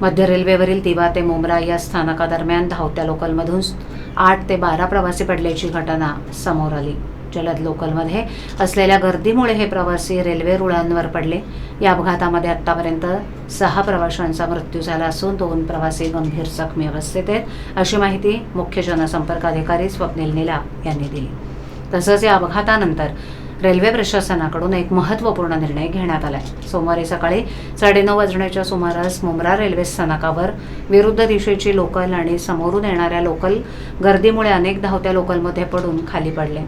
मध्य रेल्वेवरील दिवा ते मुंब्रा या स्थानकादरम्यान धावत्या लोकलमधून आठ ते बारा प्रवासी पडल्याची घटना समोर आली. जलद लोकलमध्ये असलेल्या गर्दीमुळे हे प्रवासी रेल्वे रुळांवर पडले. या अपघातामध्ये आतापर्यंत सहा प्रवाशांचा मृत्यू झाला असून दोन प्रवासी गंभीर जखमी अवस्थेत आहेत अशी माहिती मुख्य जनसंपर्क अधिकारी स्वप्नील निला यांनी दिली. तसंच या अपघातानंतर रेल्वे प्रशासनाकडून एक महत्त्वपूर्ण निर्णय घेण्यात आलाय. सोमवारी सकाळी साडेनऊ वाजण्याच्या सुमारास मुंब्रा रेल्वे स्थानकावर विरुद्ध दिशेची लोकल आणि समोरून येणाऱ्या लोकल गर्दीमुळे अनेक धावत्या लोकलमध्ये पडून खाली पडले.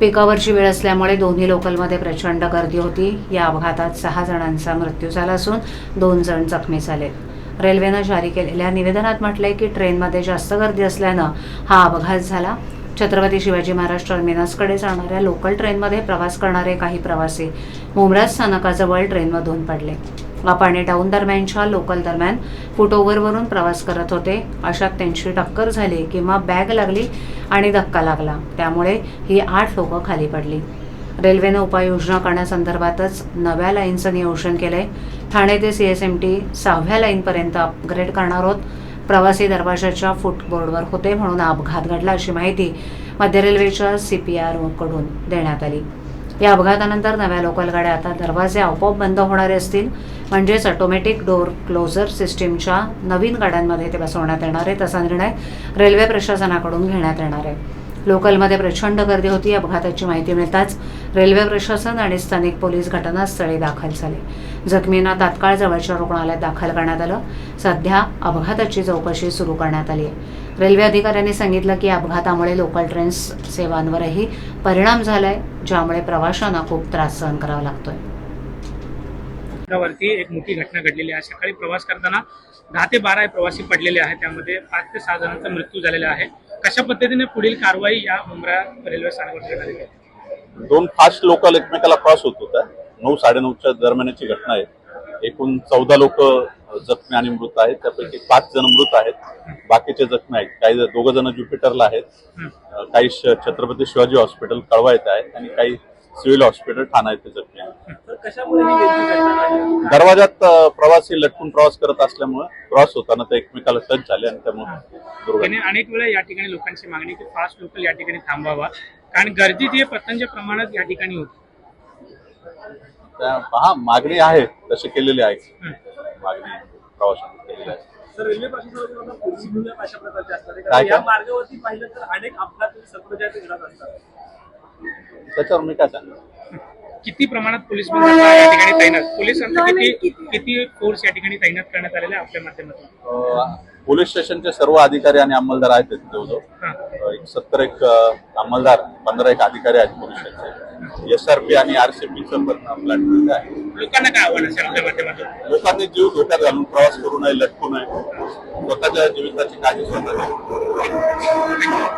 पिकावरची वेळ असल्यामुळे दोन्ही लोकलमध्ये प्रचंड गर्दी होती. या अपघातात सहा जणांचा मृत्यू झाला असून दोन जण जखमी झालेत रेल्वेनं जारी केलेल्या निवेदनात म्हटलंय की ट्रेनमध्ये जास्त गर्दी असल्यानं हा अपघात झाला. छत्रपती शिवाजी महाराज टर्मिनसकडे जाणाऱ्या लोकल ट्रेनमध्ये प्रवास करणारे काही प्रवासी मुंब्रा स्थानकाजवळ ट्रेनमधून पडले. अप आणि डाऊन दरम्यानच्या लोकल दरम्यान फुटओव्हरवरून प्रवास करत होते. अशात त्यांची टक्कर झाली किंवा बॅग लागली आणि धक्का लागला. त्यामुळे ही आठ लोकं खाली पडली. रेल्वेनं उपाययोजना करण्यासंदर्भातच नव्या लाईनचं नियोजन केलंय. ठाणे ते सी एस एम टी सहाव्या लाईनपर्यंत अपग्रेड करणार आहोत प्रवासी दरवाजाच्या फुटबोर्डवर होते म्हणून अपघात घडला अशी माहिती मध्य रेल्वेच्या सी पी आरकडून देण्यात आली. या अपघातानंतर नव्या लोकल गाड्या आता दरवाजे आपोआप बंद होणारे असतील. म्हणजेच ऑटोमॅटिक डोअर क्लोजर सिस्टीमच्या नवीन गाड्यांमध्ये ते बसवण्यात येणार आहे तसा निर्णय रेल्वे प्रशासनाकडून घेण्यात येणार आहे. लोकलमध्ये प्रचंड गर्दी होती. अपघाताची माहिती मिळताच रेल्वे प्रशासन आणि स्थानिक पोलीस घटनास्थळी दाखल झाले. जखमींना तात्काळ जवळच्या रुग्णालयात दाखल करण्यात आलं. सध्या अपघाताची चौकशी सुरू करण्यात आली आहे. रेल्वे अधिकाऱ्यांनी सांगितलं की अपघातामुळे लोकल ट्रेन्स सेवांवरही परिणाम झालाय ज्यामुळे प्रवाशांना खूप त्रास सहन करावा लागतोय. वरती एक मोठी घटना घडलेली आहे. सकाळी प्रवास करताना दहा ते बारा प्रवासी पडलेले आहेत. त्यामध्ये पाच ते सहा जणांचा मृत्यू झालेला आहे. कशा पद्धतीने पुढील कारवाई या मुंब्रा रेल्वे स्थानकावर करण्यात आली? आहे दोन फास्ट लोकल एकमेकाला क्रॉस होत होत्या. नऊ साडेनऊच्या दरम्यानची घटना आहे. एकूण चौदा लोक जखमी आणि मृत आहेत. त्यापैकी पाच जण मृत आहेत. बाकीचे जखमी आहेत. काही दोघ जण ज्युपिटरला आहेत. अं, काही श- छत्रपती शिवाजी हॉस्पिटल कळवा येथे आहेत आणि काही सिव्हिल हॉस्पिटल ठाणा येथे जखमी आहेत. दरवाजात प्रवासी लटकून प्रवास करत असल्यामुळे क्रॉस होताना ते एकमेकाला टच झाले आणि त्यामुळे अनेक वेळा या ठिकाणी लोकांची मागणी की फास्ट लोकल या ठिकाणी थांबावा. कारण गर्दी ती प्रचंड प्रमाणात या ठिकाणी होती. हा मागणी आहे तशी केलेली आहे. मागणी प्रवाशांनी केलेली आहे. रेल्वे अनेक अपघात त्याच्यावर मी काय सांगणार? किती प्रमाणात पोलीस या ठिकाणी तैनात. पोलिसांचा किती किती फोर्स या ठिकाणी तैनात करण्यात आलेला आहे आपल्या माध्यमातून? पोलीस स्टेशनचे सर्व अधिकारी आणि अंमलदार आहेत तिथे जवळजवळ हां. अं, एक सत्तर एक अं, अंमलदार पंधरा एक अधिकारी आहेत पोलीस स्टेशनचे. एस आर पी आणि आरसीपीचं पण प्लॅटफॉर्म आहे. लोकांना काय आव्हान असेल आपल्या माध्यमातून? लोकांनी जीव धोक्यात घालून प्रवास करू नये लटकू नये. स्वतःच्या जीविताची काळजी स्वतः घ्यावी.